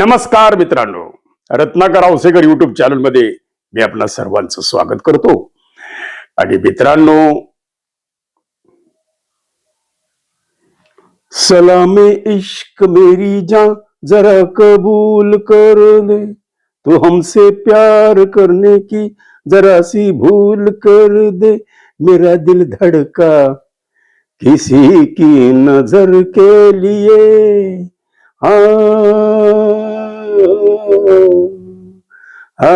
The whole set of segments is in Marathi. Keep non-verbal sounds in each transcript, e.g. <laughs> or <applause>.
नमस्कार मित्रांनो. रत्नाकर औसेकर युट्यूब चॅनलमध्ये मी आपल्या सर्वांचं स्वागत करतो. आणि मित्रांनो सलामे इश्क मेरी जा जरा कबूल कर दे तू हमसे प्यार करने की जरा सी भूल कर दे। मेरा दिल धड़का किसी की नजर के लिए। <laughs>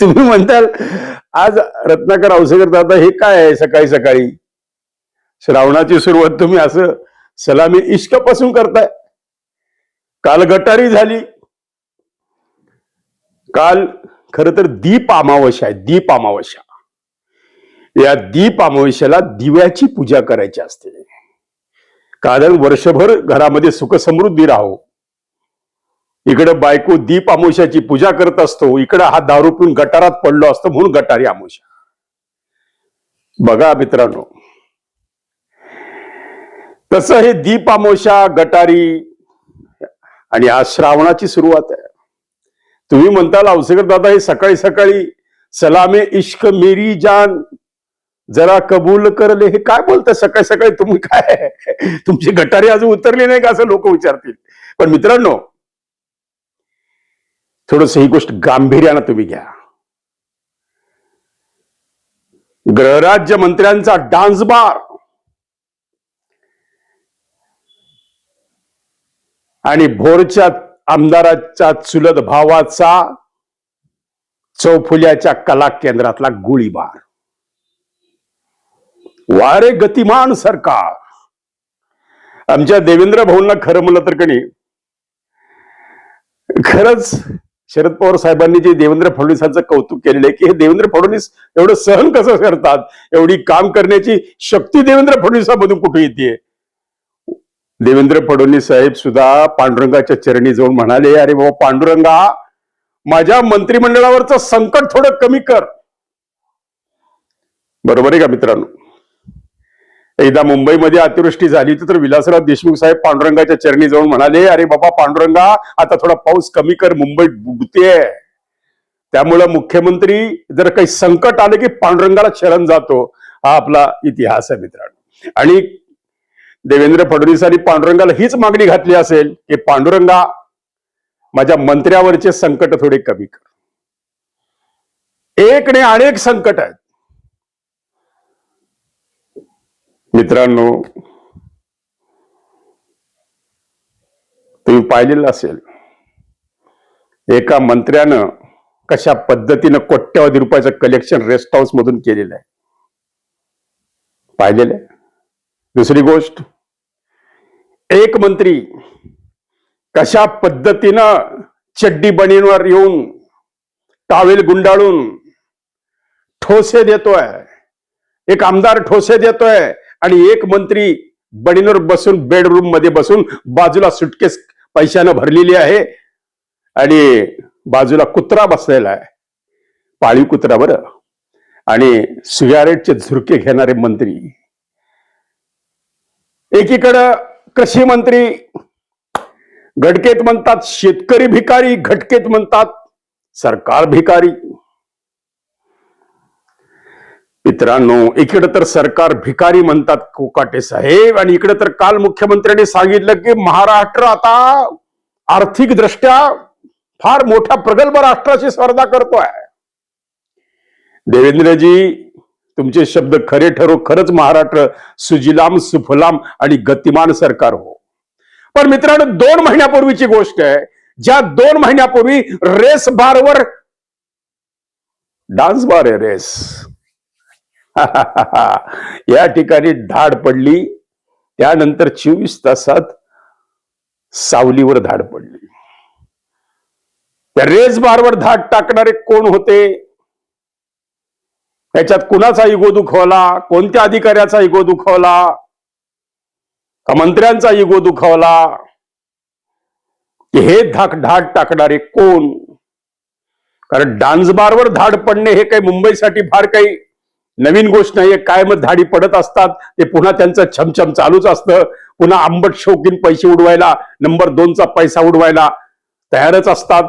तुम्ही म्हणताल आज रत्नाकर औसेकर दादा हे काय आहे सकाळी सकाळी? श्रावणाची सुरुवात तुम्ही असं सलामी इश्कपासून करताय. काल गटारी झाली. काल खर तर दीप अमावस्या आहे दीप अमावस्या. या दीप अमावस्याला दिव्याची पूजा करायची असते. कारण वर्षभर घरामध्ये सुख समृद्धी राहो. इकडे बायको दीप आमोशाची पूजा करत असतो इकडे हा दारू पिऊन गटारात पडलो असतो म्हणून गटारी अमावस्या बघा मित्रांनो. तसं हे दीप आमोशा गटारी आणि आज श्रावणाची सुरुवात आहे. तुम्ही म्हणताल औसेकर दादा हे सकाळी सकाळी सलामे इश्क मेरी जान जरा कबूल करले हे काय बोलताय? सकाळी सकाळी तुम्ही काय? तुमची गटारी अजून उतरली नाही का? असं लोक विचारतील. पण मित्रांनो थोडस ही गोष्ट गांभीर्यानं तुम्ही घ्या. गृहराज्य मंत्र्यांचा डान्स बार. आणि भोरच्या आमदाराच्या चुलत भावाचा चौफुल्याच्या कला केंद्रातला गोळीबार. वारे गतिमान सरकार. आमच्या देवेंद्र भाऊंना खरं म्हणलं तर कणी खरंच शरद पवार साहेबांनी जे देवेंद्र फडणवीसांचं कौतुक केलेलं आहे की हे देवेंद्र फडणवीस एवढं सहन कसं करतात? एवढी काम करण्याची शक्ती देवेंद्र फडणवीसांमधून कुठे येते देवेंद्र फडणवीस साहेब सुद्धा पांडुरंगाच्या चरणी जाऊन म्हणाले अरे बाबा पांडुरंगा माझ्या मंत्रिमंडळावरचं संकट थोडं कमी कर. बरोबर आहे का मित्रांनो? एकदा मुंबईमध्ये अतिवृष्टी झाली तर विलासराव देशमुख साहेब पांडुरंगाच्या चरणी जाऊन म्हणाले अरे बाबा पांडुरंगा आता थोडा पाऊस कमी कर मुंबईत बुडतेय त्यामुळं मुख्यमंत्री जर काही संकट आलं की पांडुरंगाला शरण जातो हा आपला इतिहास आहे मित्रांनो. आणि देवेंद्र फडणवीसांनी पांडुरंगाला हीच मागणी घातली असेल की पांडुरंगा माझ्या मंत्र्यावरचे संकट थोडे कमी कर. एक ने अनेक संकट आहेत. मित्रांनो तुम्ही पाहिलेलं असेल एका मंत्र्यानं कशा पद्धतीनं कोट्यवधी रुपयाचं कलेक्शन रेस्ट हाऊस मधून केलेलं आहे. पाहिलेलं आहे? दुसरी गोष्ट एक मंत्री कशा पद्धतीनं चड्डी बनींवर येऊन टावेल गुंडाळून ठोसे देतोय एक आमदार ठोसे देतोय आणि एक मंत्री बडीनवर बसून बेडरूममध्ये बसून बाजूला सुटकेस पैशानं भरलेली आहे. आणि बाजूला कुत्रा बसलेला आहे. पाळीव कुत्रा बरं. आणि सिगारेटचे झुरके घेणारे मंत्री. एकीकडं कृषी मंत्री घटकेत म्हणतात शेतकरी भिकारी घटकेत म्हणतात सरकार भिकारी. मित्रांनो इकडे तर सरकार भिकारी म्हणतात कोकाटे साहेब आणि इकडे तर काल मुख्यमंत्र्यांनी सांगितलं की महाराष्ट्र आता आर्थिक दृष्ट्या फार मोठ्या प्रगल्भ राष्ट्राची स्पर्धा करतोय. देवेंद्रजी तुमचे शब्द खरे ठरो खरंच महाराष्ट्र सुजिलाम सुफलाम आणि गतिमान सरकार हो. पण मित्रांनो दोन महिन्यापूर्वीची गोष्ट आहे. ज्या दोन महिन्यापूर्वी रेस बारवर डान्स बार आहे रेस. <laughs> या ठिकाणी धाड पडली. त्यानंतर चोवीस तासात सावलीवर धाड पडली. त्या रेज बारवर धाड टाकणारे कोण होते? त्याच्यात कुणाचा इगो दुखवला? कोणत्या अधिकाऱ्याचा इगो दुखवला? का मंत्र्यांचा इगो दुखवला? हे धाक धाड टाकणारे कोण? कारण डान्स बारवर धाड पडणे हे काही मुंबईसाठी फार काही नवीन गोष्ट नाहीये. काय मग धाडी पडत असतात? ते पुन्हा त्यांचं छमछम चालूच असतं. पुन्हा आंबट शौकीन पैसे उडवायला नंबर दोनचा पैसा उडवायला तयारच असतात.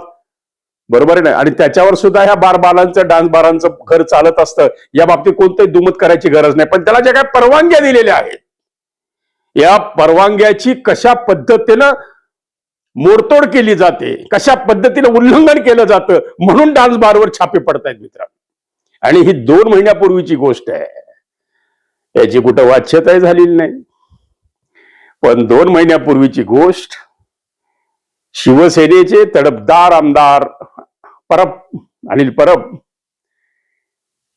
बरोबर आहे ना? आणि त्याच्यावर सुद्धा ह्या बारबालांचं डान्स बारांचं घर चालत असतं. या बाबतीत कोणतंही दुमत करायची गरज नाही. पण त्याला ज्या काही परवानग्या दिलेल्या आहेत या परवानग्याची कशा पद्धतीनं मोडतोड केली जाते कशा पद्धतीनं उल्लंघन केलं जातं म्हणून डान्स बारवर छापे पडतायत मित्रांनो. आणि ही दोन महिन्यापूर्वीची गोष्ट आहे. याची कुठं वाच्यताही झालेली नाही. पण दोन महिन्यापूर्वीची गोष्ट शिवसेनेचे तडपदार आमदार परब अनिल परब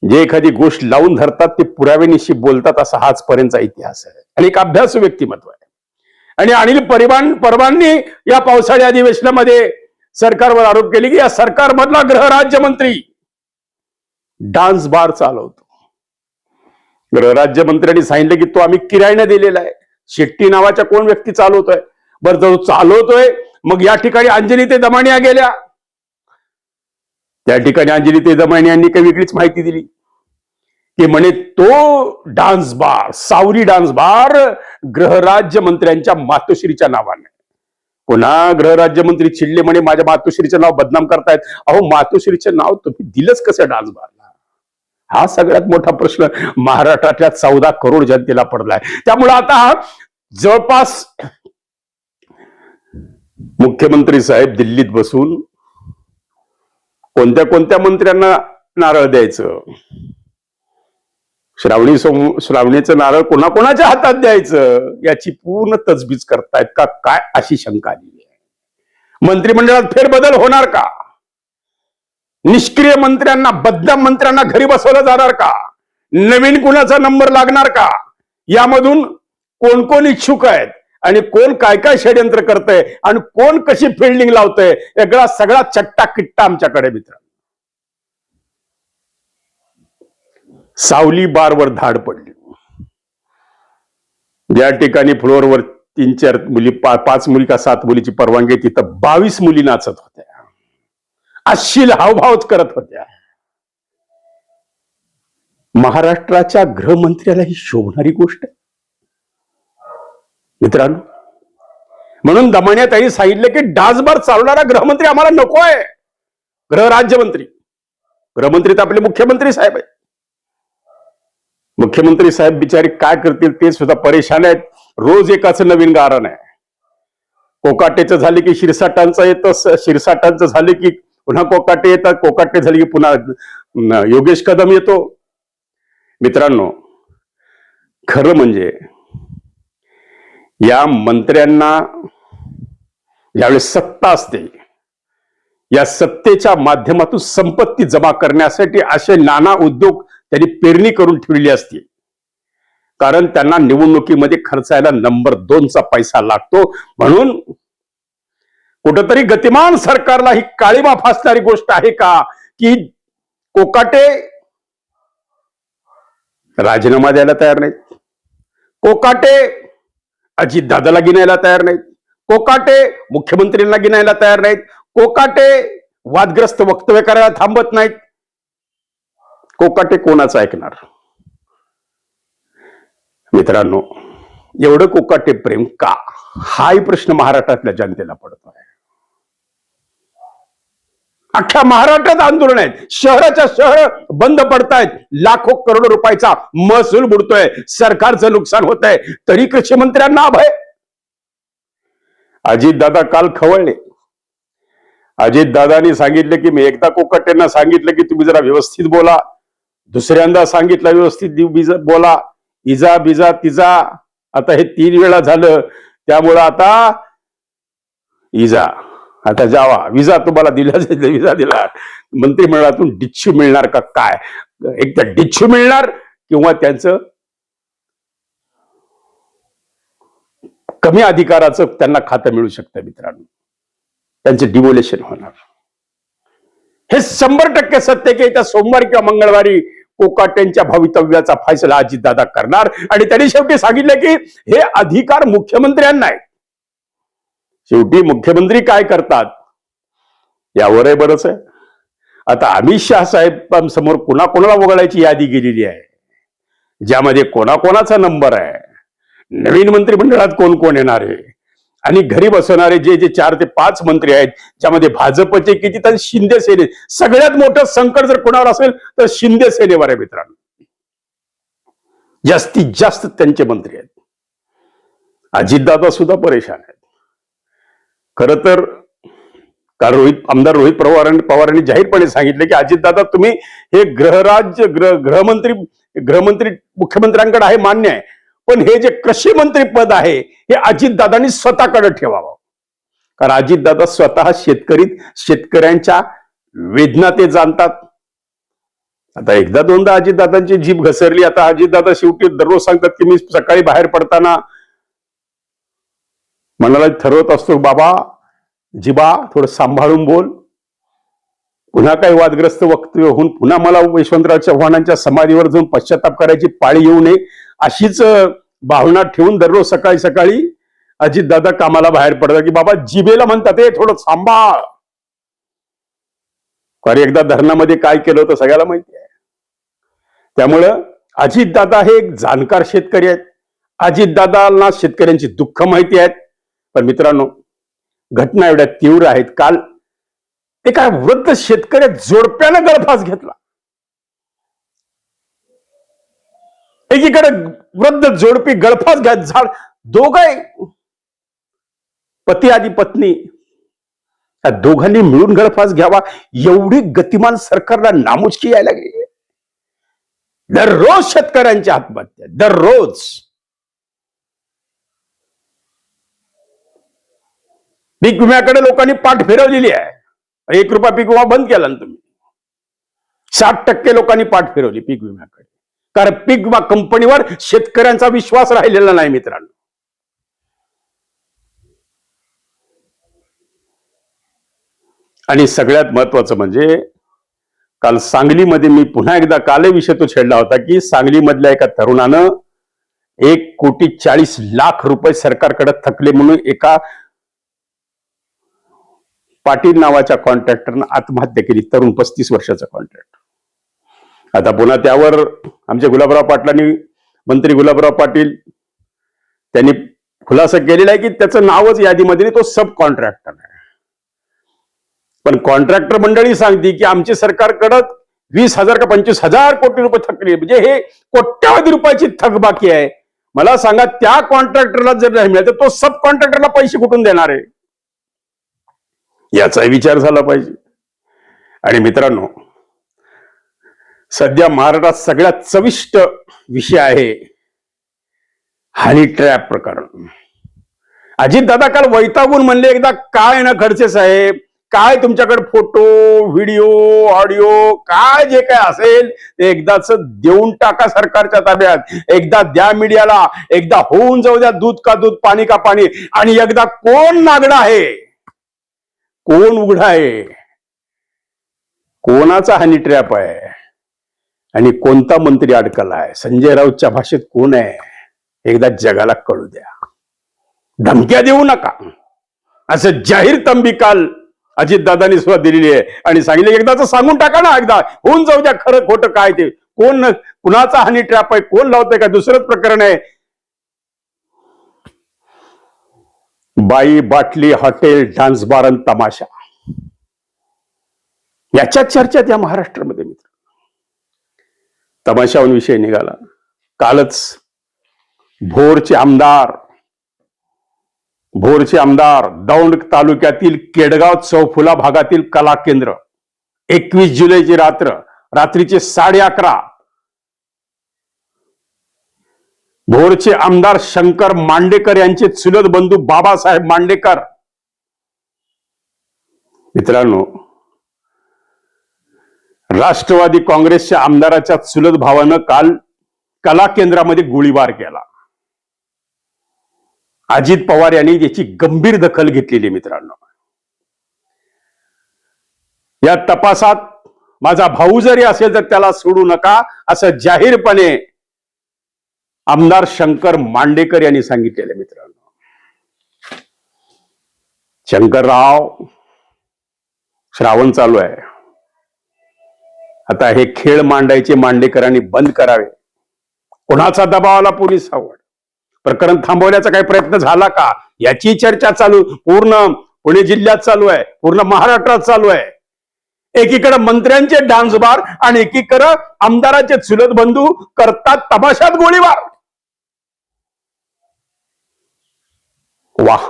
जे एखादी गोष्ट लावून धरतात ते पुराव्यानिशी बोलतात असा हाचपर्यंतचा इतिहास आहे. आणि एक अभ्यास व्यक्तिमत्व आहे. आणि अनिल परिवान परबांनी या पावसाळी अधिवेशनामध्ये सरकारवर आरोप केले की या सरकारमधला गृहराज्यमंत्री डान्स बार चालवतो. गृहराज्यमंत्र्यांनी सांगितलं की तो आम्ही किरायने दिलेला आहे. शेट्टी नावाच्या कोण व्यक्ती चालवतोय? बरं जो चालवतोय मग या ठिकाणी अंजली ते दमानिया गेल्या. त्या ठिकाणी अंजली ते दमाणी यांनी काही वेगळीच माहिती दिली. की म्हणे तो डान्स बार सावरी डान्स बार गृहराज्य मंत्र्यांच्या मातोश्रीच्या नावाने. पुन्हा गृहराज्यमंत्री चिडले म्हणे माझ्या मातोश्रीचं नाव बदनाम करतायत. अहो मातोश्रीचं नाव तुम्ही दिलंच कसं डान्स बार? हा सगळ्यात मोठा प्रश्न महाराष्ट्रातल्या चौदा करोड जनतेला पडलाय. त्यामुळे आता जवळपास मुख्यमंत्री साहेब दिल्लीत बसून कोणत्या कोणत्या मंत्र्यांना नारळ द्यायचं? श्रावणी सोम श्रावणीचं नारळ कोणाकोणाच्या हातात द्यायचं? याची पूर्ण तजबीज करतायत का? काय अशी शंका आलेली आहे. मंत्रिमंडळात फेरबदल होणार का? निष्क्रिय मंत्र्यांना बदनाम मंत्र्यांना घरी बसवलं जाणार का? नवीन कुणाचा नंबर लागणार का? यामधून कोण कोण इच्छुक आहेत? आणि कोण काय काय षडयंत्र करतंय? आणि कोण कशी फिल्डिंग लावतंय? वेगळा सगळा चट्टा किट्टा आमच्याकडे मित्र. सावली बारवर धाड पडली. ज्या ठिकाणी फ्लोअरवर तीन चार मुली पा, पाच मुली का सात मुलीची परवानगी तिथं बावीस मुली नाचत होत्या. अश्लील हावभावच करत होत्या. महाराष्ट्राच्या गृहमंत्र्याला ही शोभणारी गोष्ट मित्रांनो म्हणून दमाण्यात सांगितलं की डासभर चालवणारा गृहमंत्री आम्हाला नको आहे. गृहराज्यमंत्री गृहमंत्री तर आपले मुख्यमंत्री साहेब आहेत. मुख्यमंत्री साहेब बिचारे काय करतील ते सुद्धा परेशान आहेत. रोज एकाच नवीन गारण आहे. कोकाटेचं झाले की शिरसाटांचं येतं शिरसाटांचं झाले की पुन्हा कोकाटे येतात कोकाटे झाले की पुन्हा योगेश कदम येतो. मित्रांनो खरं म्हणजे या मंत्र्यांना ज्यावेळेस सत्ता असते या सत्तेच्या माध्यमातून संपत्ती जमा करण्यासाठी असे नाना उद्योग त्यांनी पेरणी करून ठेवली असती कारण त्यांना निवडणुकीमध्ये खर्चायला नंबर दोनचा पैसा लागतो. म्हणून कुठंतरी गतिमान सरकारला ही काळीमा फासणारी गोष्ट आहे का? की कोकाटे राजीनामा द्यायला तयार नाहीत. कोकाटे अजितदादाला गिनायला तयार नाहीत. कोकाटे मुख्यमंत्र्यांना गिनायला तयार नाहीत. कोकाटे वादग्रस्त वक्तव्य करायला थांबत नाहीत. कोकाटे कोणाचं ऐकणार? मित्रांनो एवढं कोकाटे प्रेम का? हाही प्रश्न महाराष्ट्रातल्या जनतेला पडतो आहे अख्ख्या महाराष्ट्रात आंदोलन आहेत. शहराच्या शहर बंद पडतायत. लाखो करोड रुपयाचा महसूल बुडतोय. सरकारचं नुकसान होत आहे तरी कृषी मंत्र्यांना अभय. अजितदादा काल खवळले. अजितदादानी सांगितलं की मी एकदा कोकटेंना सांगितलं की तुम्ही जरा व्यवस्थित बोला. दुसऱ्यांदा सांगितलं व्यवस्थित बोला. इजा बिजा तिजा. आता हे तीन वेळा झालं. त्यामुळं आता इजा. आता जावा विजा तुम्हाला दिला <laughs> विजा दिला. मंत्रिमंडळातून डिच्छू मिळणार का काय? एक तर डिच्छू मिळणार किंवा त्यांचं कमी अधिकाराचं त्यांना खातं मिळू शकतं मित्रांनो. त्यांचे डिमोलेशन होणार. हे शंभर टक्के सत्य की त्या सोमवारी किंवा मंगळवारी कोकाट्यांच्या भवितव्याचा फैसला अजितदादा करणार. आणि त्यांनी शेवटी सांगितलं की हे अधिकार मुख्यमंत्र्यांना आहे शेवटी मुख्यमंत्री काय करतात? यावरही बरंच आहे. आता अमित शहा साहेबांसमोर कोणाकोणाला वगळायची यादी गेलेली आहे? ज्यामध्ये कोणाकोणाचा नंबर आहे? नवीन मंत्रिमंडळात कोण कोण येणार आहे? आणि घरी बसवणारे जे जे चार ते पाच मंत्री आहेत ज्यामध्ये भाजपचे किती तर शिंदे सेने सगळ्यात मोठं संकट जर कोणावर असेल तर शिंदे सेनेवर आहे मित्रांनो. जास्तीत जास्त त्यांचे मंत्री आहेत. अजितदादा सुद्धा परेशान आहेत. खर तर कारण रोहित आमदार रोहित पवार पवारांनी जाहीरपणे सांगितले की अजितदादा तुम्ही हे गृहराज्य गृह गृहमंत्री गृहमंत्री मुख्यमंत्र्यांकडे आहे मान्य आहे. पण हे जे कृषी मंत्री पद आहे हे अजितदादांनी स्वतःकडे ठेवावं. कारण अजितदादा स्वतः शेतकरी शेतकऱ्यांच्या वेदना ते जाणतात. आता एकदा दोनदा अजितदादांची जीभ घसरली आता अजितदादा शेवटी दररोज सांगतात की मी सकाळी बाहेर पडताना मनाला ठरवत असतो बाबा जिबा थोडं सांभाळून बोल. पुन्हा काही वादग्रस्त वक्तव्य होऊन पुन्हा मला यशवंतराव चव्हाणांच्या समाधीवर जाऊन पश्चाताप करायची पाळी येऊ नये अशीच भावना ठेवून दररोज सकाळी सकाळी अजितदादा कामाला बाहेर पडतात की बाबा जिबेला म्हणतात ते थोडं सांभाळ. कारण एकदा धरणामध्ये काय केलं होतं सगळ्याला माहिती आहे. त्यामुळं अजितदादा हे एक जाणकार शेतकरी आहेत. अजितदादांना शेतकऱ्यांची दुःख माहिती आहेत. पण मित्रांनो घटना एवढ्या तीव्र आहेत. काल एका वृद्ध शेतकऱ्या जोडप्यानं गळफास घेतला. एकीकडे वृद्ध जोडपी गळफास घ्यात झाड दोघं पती आदी पत्नी या दोघांनी मिळून गळफास घ्यावा एवढी गतिमान सरकारला नामुष्की यायला गेली दररोज शेतकऱ्यांच्या आत्महत्या दररोज. पीक विम्याकडे लोकांनी पाठ फिरवलेली आहे. एक रुपया पीक विमा बंद केला ना तुम्ही. साठ टक्के लोकांनी पाठ फिरवली पीक विम्याकडे. कारण पीक विमा कंपनीवर शेतकऱ्यांचा विश्वास राहिलेला नाही मित्रांनो. आणि सगळ्यात महत्वाचं म्हणजे काल सांगलीमध्ये मी पुन्हा एकदा कालही विषय तो छेडला होता की सांगलीमधल्या एका तरुणानं एक कोटी चाळीस लाख रुपये सरकारकडे थकले म्हणून एका पाटील नावाच्या कॉन्ट्रॅक्टरनं आत्महत्या केली तरुण पस्तीस वर्षाचा कॉन्ट्रॅक्टर. आता पुन्हा त्यावर आमचे गुलाबराव पाटलांनी मंत्री गुलाबराव पाटील त्यांनी खुलासा केलेला आहे की त्याचं नावच यादीमध्ये नाही, तो सब कॉन्ट्रॅक्टर आहे. पण कॉन्ट्रॅक्टर मंडळी सांगते की आमची सरकारकडं वीस हजार का पंचवीस हजार कोटी रुपये थकले म्हणजे हे कोट्यावधी रुपयाची थकबाकी आहे. मला सांगा त्या कॉन्ट्रॅक्टरला जर नाही मिळालं तर तो सब कॉन्ट्रॅक्टरला पैसे कुठून देणार आहे? याचा विचार झाला पाहिजे. आणि मित्रांनो सध्या महाराष्ट्रात सगळ्यात चविष्ट विषय आहे हनी ट्रॅप प्रकरण. अजित दादा काल वैतागून म्हणले एकदा काय ना खडसे साहेब? काय तुमच्याकडे फोटो व्हिडिओ ऑडिओ काय जे काय असेल ते एकदाच देऊन टाका सरकारच्या ताब्यात. एकदा द्या मीडियाला एकदा होऊन जाऊ द्या दूध का दूध पाणी का पाणी. आणि एकदा कोण नागडा आहे? कोण उघडा आहे? कोणाचा हनी ट्रॅप आहे? आणि कोणता मंत्री अडकला आहे? संजय राऊतच्या भाषेत कोण आहे? एकदा जगाला कळू द्या. धमक्या देऊ नका. असं जाहीर तंबी काल अजितदादांनी सुद्धा दिलेली आहे. आणि सांगितले एकदाच सांगून टाका ना एकदा. होऊन जाऊ द्या खरं खोटं काय ते. कोण कुणाचा हनी ट्रॅप आहे? कोण लावतंय का? दुसरंच प्रकरण आहे. बाई बाटली हॉटेल डान्स बार आणि तमाशा. याच्यात चर्चा त्या महाराष्ट्रामध्ये मित्र. तमाशाहून विषय निघाला. कालच भोरचे आमदार भोरचे आमदार दौंड तालुक्यातील केडगाव चौफुला भागातील कला केंद्र. एकवीस जुलैची रात्र रात्रीचे साडे अकरा भोरचे आमदार शंकर मांडेकर यांचे चुलत बंधू बाबासाहेब मांडेकर. मित्रांनो राष्ट्रवादी काँग्रेसच्या आमदाराच्या चुलत भावानं काल कला केंद्रामध्ये गोळीबार केला. अजित पवार यांनी याची गंभीर दखल घेतलेली मित्रांनो. या तपासात माझा भाऊ जरी असेल तर त्याला सोडू नका असं जाहीरपणे आमदार शंकर मांडेकर यांनी सांगितलेलं मित्रांनो. शंकरराव श्रावण चालू आहे. आता हे खेळ मांडायचे मांडेकरांनी बंद करावे. कोणाचा दबावाला पोलीस आवड प्रकरण थांबवण्याचा काही प्रयत्न झाला का? याची चर्चा चालू. पूर्ण पुणे जिल्ह्यात चालू आहे. पूर्ण महाराष्ट्रात चालू आहे. एकीकडे मंत्र्यांचे डान्स बार आणि एकीकडे आमदाराचे चुलत बंधू करतात तमाशात गोळीबार. वाह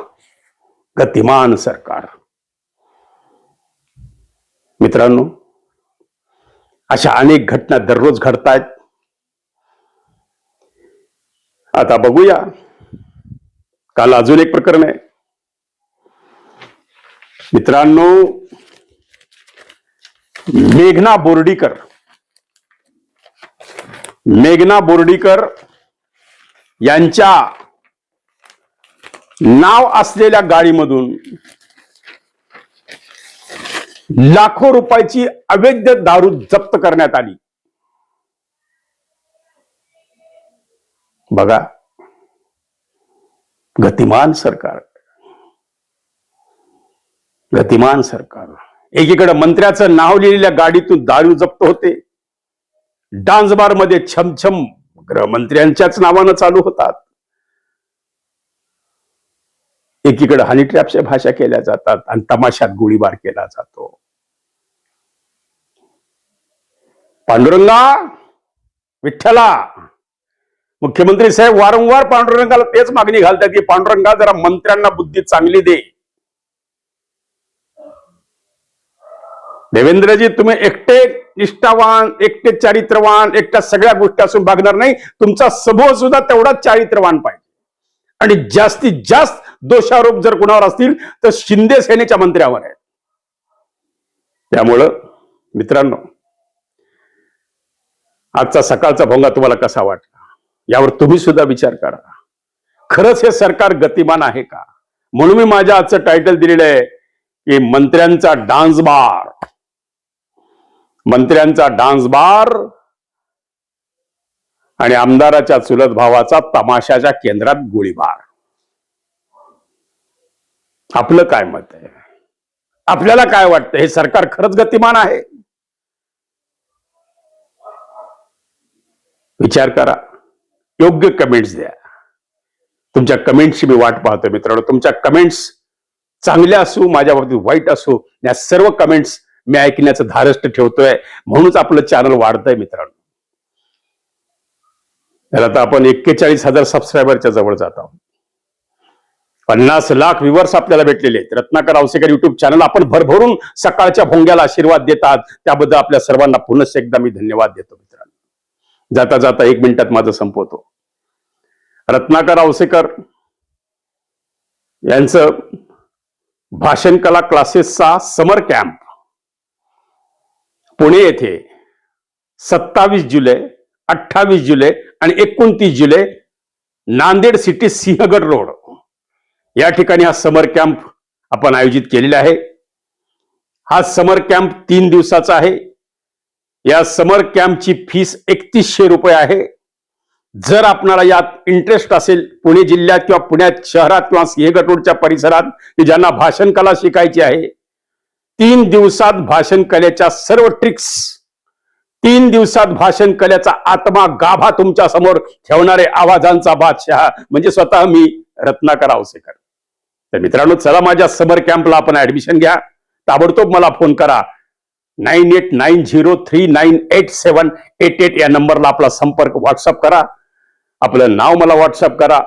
गतिमान सरकार. मित्रांनो अशा अनेक घटना दररोज घडतायत. आता बघूया काल अजून एक प्रकरण आहे. मित्रांनो मेघना बोर्डीकर मेघना बोर्डीकर यांच्या नाव असलेल्या गाडीमधून लाखो रुपयाची अवैध दारू जप्त करण्यात आली. बघा. गतिमान सरकार. गतिमान सरकार. एकीकडे मंत्र्याचं नाव लिहिलेल्या गाडीतून दारू जप्त होते. डान्स बारमध्ये छमछम गृहमंत्र्यांच्याच नावानं चालू होतात. एकीकडे हनी ट्रॅपच्या भाषा केल्या जातात आणि तमाशात गोळीबार केला जातो. पांडुरंगा विठ्ठला. मुख्यमंत्री साहेब वारंवार पांडुरंगाला तेच मागणी घालतात की पांडुरंगा जरा मंत्र्यांना बुद्धी चांगली दे. देवेंद्रजी तुम्ही एकटे निष्ठावान एकटे चारित्रवान एकट्या सगळ्या गोष्टी असून भागणार नाही. तुमचा समूह सुद्धा तेवढाच चारित्रवान पाहिजे. आणि जास्तीत जास्त दोषारोप जर कुणावर असतील तर शिंदे सेनेच्या मंत्र्यावर आहेत. त्यामुळं मित्रांनो आजचा सकाळचा भोंगा तुम्हाला कसा वाटला? यावर तुम्ही सुद्धा विचार करा. खरंच हे सरकार गतिमान आहे का? म्हणून मी माझ्या आजचं टायटल दिलेलं आहे की मंत्र्यांचा डान्स बार मंत्र्यांचा डान्स बार आणि आमदाराच्या चुलत भावाचा तमाशाच्या केंद्रात गोळीबार. आपलं काय मत आहे? आपल्याला काय वाटतं? हे सरकार खरंच गतिमान आहे? विचार करा. योग्य कमेंट्स द्या. तुमच्या कमेंट्सची मी वाट पाहतो मित्रांनो. तुमच्या कमेंट्स चांगल्या असू माझ्या बाबतीत वाईट असू या सर्व कमेंट्स मी ऐकण्याचं धारस्थ ठेवतोय. म्हणूनच आपलं चॅनल वाढतंय मित्रांनो. तर आता आपण एक्केचाळीस हजार सबस्क्रायबरच्या जवळ जात आहोत. पन्नास लाख व्ह्युअर्स आपल्याला भेटलेले आहेत. रत्नाकर आवसेकर युट्यूब चॅनल आपण भरभरून सकाळच्या भोंग्याला आशीर्वाद देतात. त्याबद्दल आपल्या सर्वांना पुनश्च एकदा मी धन्यवाद देतो मित्रांनो. जाता जाता एक मिनिटात माझं संपवतो. रत्नाकर आवसेकर यांचं भाषण कला क्लासेसचा समर कॅम्प पुणे येथे सत्तावीस जुलै अठ्ठावीस जुलै आणि एकोणतीस जुलै नांदेड सिटी सिंहगड रोड या ठिकाणी हा समर कॅम्प आपण आयोजित केलेला आहे. हा समर कॅम्प तीन दिवसाचा आहे. या समर कॅम्पची फीस एकतीसशे रुपये आहे. जर आपणाला यात इंटरेस्ट असेल पुणे जिल्ह्यात किंवा पुण्यात शहरात किंवा सिंहगड रोडच्या परिसरात की ज्यांना भाषण कला शिकायची आहे तीन दिवसात भाषण कलेच्या सर्व ट्रिक्स तीन दिवसात भाषण कलेचा आत्मा गाभा तुमच्यासमोर ठेवणारे आवाजांचा बादशहा म्हणजे स्वतः मी रत्नाकर आवसेकर. तर मित्रांनो चला माझ्या समर कॅम्पला आपण ऍडमिशन घ्या. ताबडतोब मला फोन करा. Nine eight nine zero three nine eight seven eight eight या नंबरला आपला संपर्क व्हॉट्सअप करा. आपलं नाव मला व्हॉट्सअप करा.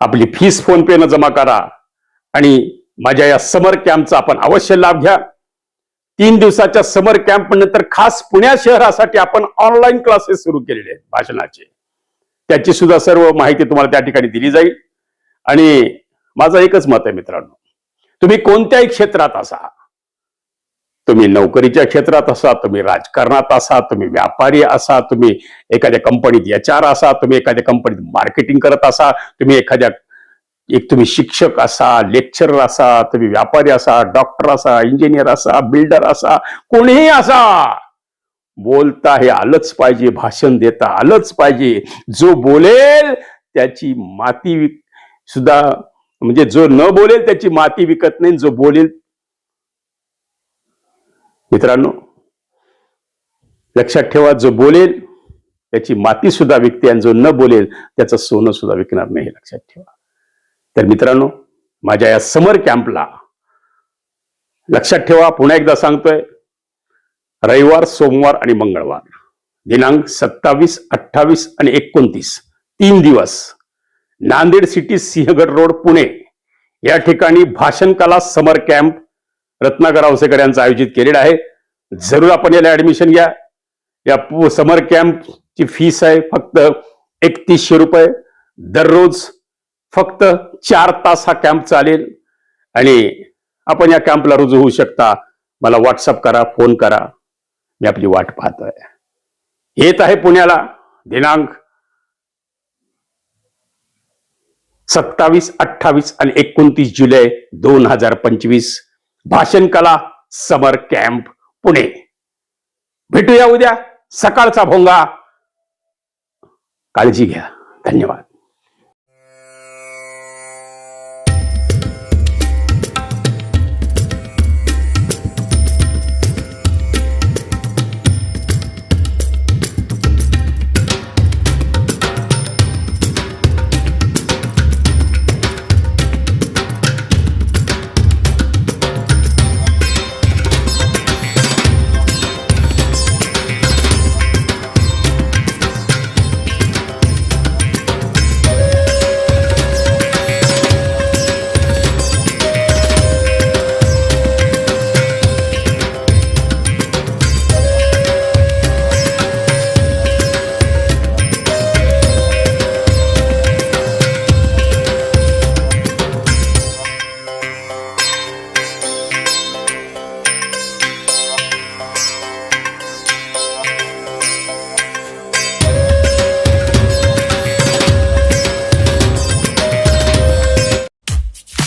आपली फीस फोन पे न जमा करा. आणि माझ्या या समर कॅम्पचा आपण अवश्य लाभ घ्या. तीन दिवसाच्या समर कॅम्प नंतर खास पुण्या शहरासाठी आपण ऑनलाईन क्लासेस सुरू केलेले आहेत भाषणाचे. त्याची सुद्धा सर्व माहिती तुम्हाला त्या ठिकाणी दिली जाईल. आणि माझं एकच मत आहे मित्रांनो. तुम्ही कोणत्याही क्षेत्रात असा. तुम्ही नोकरीच्या क्षेत्रात असा तुम्ही राजकारणात असा तुम्ही व्यापारी असा तुम्ही एखाद्या कंपनीत एच आर असा तुम्ही एखाद्या कंपनीत मार्केटिंग करत असा तुम्ही एखाद्या एक तुम्ही शिक्षक असा लेक्चरर असा तुम्ही व्यापारी असा डॉक्टर असा इंजिनियर असा बिल्डर असा कोणीही असा. बोलता हे आलंच पाहिजे भाषण देता आलंच पाहिजे. जो बोलेल त्याची माती सुद्धा म्हणजे जो न बोलेल त्याची माती विकत नाही जो बोलेल मित्रांनो लक्षात ठेवा जो बोलेल त्याची माती सुद्धा विकते आणि जो न बोलेल त्याचं सोनं सुद्धा विकणार नाही हे लक्षात ठेवा. तर मित्रांनो माझ्या या समर कॅम्पला लक्षात ठेवा पुन्हा एकदा सांगतोय रविवार सोमवार आणि मंगळवार दिनांक सत्तावीस अठ्ठावीस आणि एकोणतीस तीन दिवस नांदेड सिटी सिंहगड रोड पुणे. या ठिकाणी भाषण कला समर कॅम्प रत्नाकर औसेकर यांचं आयोजित केलेलं आहे. जरूर आपण याला ऍडमिशन घ्या. या समर कॅम्पची फीस आहे फक्त एकतीसशे रुपये. दररोज फक्त चार तास हा कॅम्प चालेल. आणि आपण या कॅम्पला रुजू होऊ शकता. मला व्हॉट्सअप करा फोन करा. मी आपली वाट पाहतोय. येत आहे पुण्याला. दिनांक सत्तावीस अठ्ठावीस आणि एकोणतीस जुलै दोन हजार पंचवीस. भाषण कला समर कॅम्प पुणे. भेटूया उद्या. सकाळचा भोंगा. काळजी घ्या. धन्यवाद.